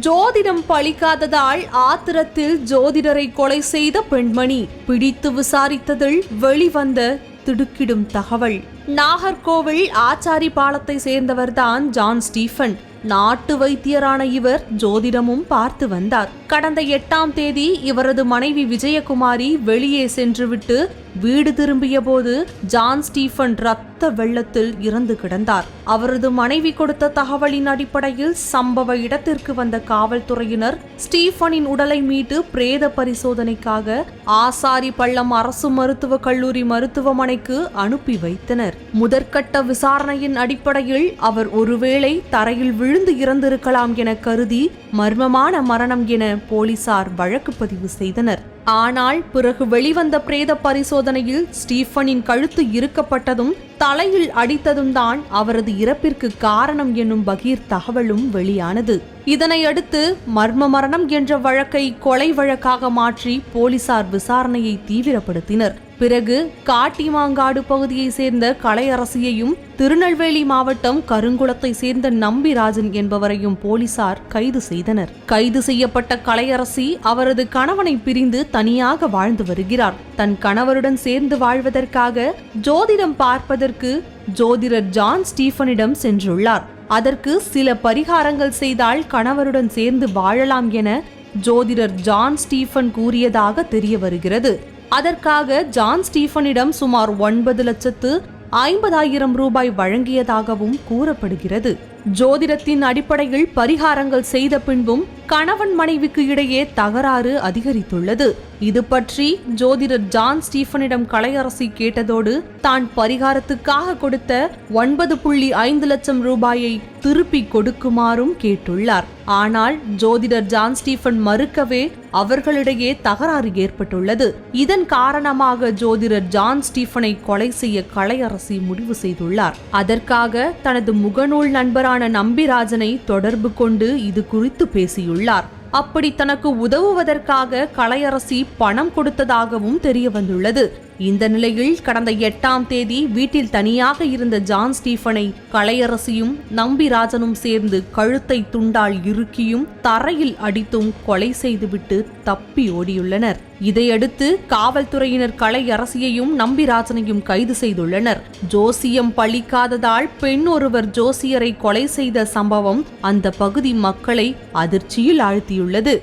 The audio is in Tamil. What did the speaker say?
ஜோதிடம் பழிக்காததால் ஆத்திரத்தில் ஜோதிடரை கொலை செய்த பெண்மணி. பிடித்து விசாரித்ததில் வெளிவந்த திடுக்கிடும் தகவல். நாகர்கோவில் ஆச்சாரி பாலத்தை சேர்ந்தவர்தான் ஜான் ஸ்டீஃபன். நாட்டு வைத்தியரான இவர் ஜோதிடமும் பார்த்து வந்தார். கடந்த எட்டாம் தேதி இவரது மனைவி விஜயகுமாரி வெளியே சென்றுவிட்டு வீடு திரும்பிய போது ஜான் ஸ்டீஃபன் ரத்த வெள்ளத்தில் இறந்து கிடந்தார். அவரது மனைவி கொடுத்த தகவலின் அடிப்படையில் சம்பவ இடத்திற்கு வந்த காவல்துறையினர் ஸ்டீஃபனின் உடலை மீட்டு பிரேத பரிசோதனைக்காக ஆசாரி பள்ளம் அரசு மருத்துவக் கல்லூரி மருத்துவமனைக்கு அனுப்பி வைத்தனர். முதற்கட்ட விசாரணையின் அடிப்படையில் அவர் ஒருவேளை தரையில் விழுந்து இறந்திருக்கலாம் என கருதி மர்மமான மரணம் என போலீசார் வழக்கு பதிவு செய்தனர். ஆனால் பிறகு வெளிவந்த பிரேத பரிசோதனையில் ஸ்டீஃபனின் கழுத்து இருக்கப்பட்டதும் தலையில் அடித்ததும் தான் அவரது இறப்பிற்கு காரணம் என்னும் பகீர் தகவலும் வெளியானது. இதனையடுத்து மர்ம மரணம் என்ற வழக்கை கொலை வழக்காக மாற்றி போலீசார் விசாரணையை தீவிரப்படுத்தினர். பிறகு காட்டிமாங்காடு பகுதியை சேர்ந்த கலையரசியையும் திருநெல்வேலி மாவட்டம் கருங்குளத்தை சேர்ந்த நம்பிராஜன் என்பவரையும் போலீசார் கைது செய்தனர். கைது செய்யப்பட்ட கலையரசி அவரது கணவனை பிரிந்து தனியாக வாழ்ந்து வருகிறார். தன் கணவருடன் சேர்ந்து வாழ்வதற்காக ஜோதிடம் பார்ப்பதற்கு ஜோதிடர் ஜான் ஸ்டீஃபனிடம் சென்றுள்ளார். அதற்கு சில பரிகாரங்கள் செய்தால் கணவருடன் சேர்ந்து வாழலாம் என ஜோதிடர் ஜான் ஸ்டீஃபன் கூறியதாக தெரிய வருகிறது. அதற்காக ஜான் ஸ்டீஃபனிடம் சுமார் ஒன்பது லட்சத்து ஐம்பதாயிரம் ரூபாய் வழங்கியதாகவும் கூறப்படுகிறது. ஜோதிடத்தின் அடிப்படையில் பரிகாரங்கள் செய்த பின்பும் கணவன் மனைவிக்கு இடையே தகராறு அதிகரித்துள்ளது. இது பற்றி ஜோதிடர் ஜான் ஸ்டீஃபனிடம் கலையரசி கேட்டதோடு தான் பரிகாரத்துக்காக கொடுத்த ஒன்பது புள்ளி ஐந்து லட்சம் ரூபாயை திருப்பி கொடுக்குமாறும் கேட்டுள்ளார். ஆனால் ஜோதிடர் ஜான் ஸ்டீஃபன் மறுக்கவே அவர்களிடையே தகராறு ஏற்பட்டுள்ளது. இதன் காரணமாக ஜோதிடர் ஜான் ஸ்டீஃபனை கொலை செய்ய கலையரசி முடிவு செய்துள்ளார். அதற்காக தனது முகநூல் நண்பரான நம்பிராஜனை தொடர்பு கொண்டு இது குறித்து பேசியுள்ளார். அப்படி தனக்கு உதவுவதற்காக கலையரசி பணம் கொடுத்ததாகவும் தெரிய வந்துள்ளது இந்த நிலையில் கடந்த எட்டாம் தேதி வீட்டில் தனியாக இருந்த ஜான் ஸ்டீஃபனை கலையரசியும் நம்பிராஜனும் சேர்ந்து கழுத்தை துண்டால் இறுக்கியும் தரையில் அடித்தும் கொலை செய்துவிட்டு தப்பி ஓடியுள்ளனர். இதையடுத்து காவல்துறையினர் கலையரசியையும் நம்பிராஜனையும் கைது செய்துள்ளனர். ஜோசியம் பழிக்காததால் பெண் ஒருவர் ஜோசியரை கொலை செய்த சம்பவம் அந்த பகுதி மக்களை அதிர்ச்சியில் ஆழ்த்தியுள்ளது.